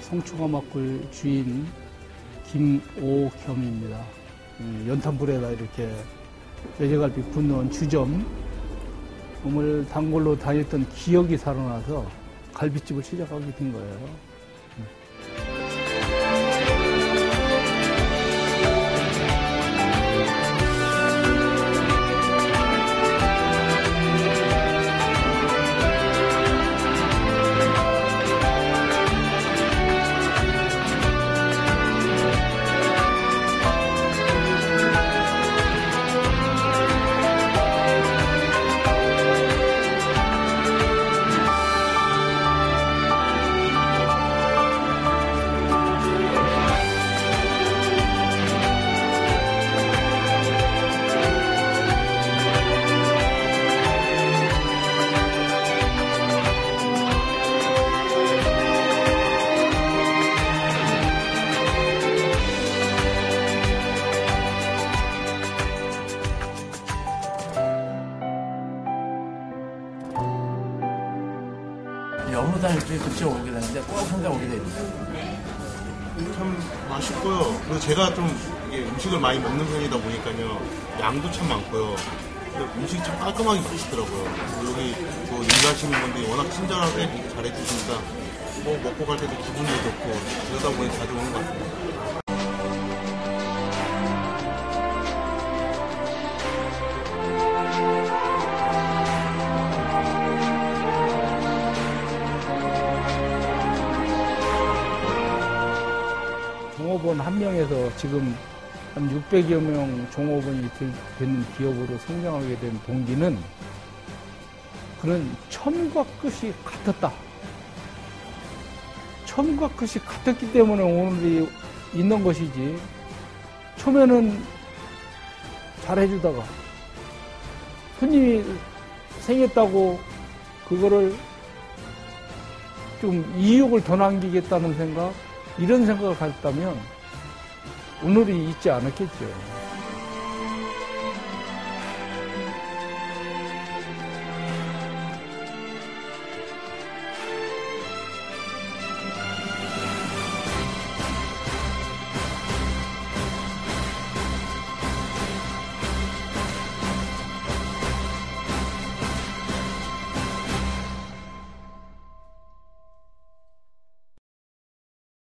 송추가막굴 주인 김오겸입니다. 음, 연탄불에다 이렇게 돼지갈비 굽는 주점 오늘 단골로 다녔던 기억이 살아나서 갈비집을 시작하게 된 거예요. 이 업무 다닐 때 그때 오게 되는데 꼭 항상 오게 됩니다. 참 맛있고요. 그리고 제가 좀 이게 음식을 많이 먹는 편이다 보니까요. 양도 참 많고요. 음식이 참 깔끔하게. 그리고 여기 또 일하시는 분들이 워낙 친절하게 잘해주시니까 뭐 먹고 갈 때도 기분이 좋고 그러다 보니 자주 오는 것 같습니다. 종업원 한 명에서 지금 한 600여 명 종업원이 되- 되는 기업으로 성장하게 된 동기는 그런 처음과 끝이 같았다. 처음과 끝이 같았기 때문에 오늘이 있는 것이지. 처음에는 잘해주다가 손님이 생겼다고 그거를 좀 이익을 더 남기겠다는 생각, 이런 생각을 가졌다면 오늘이 있지 않았겠죠.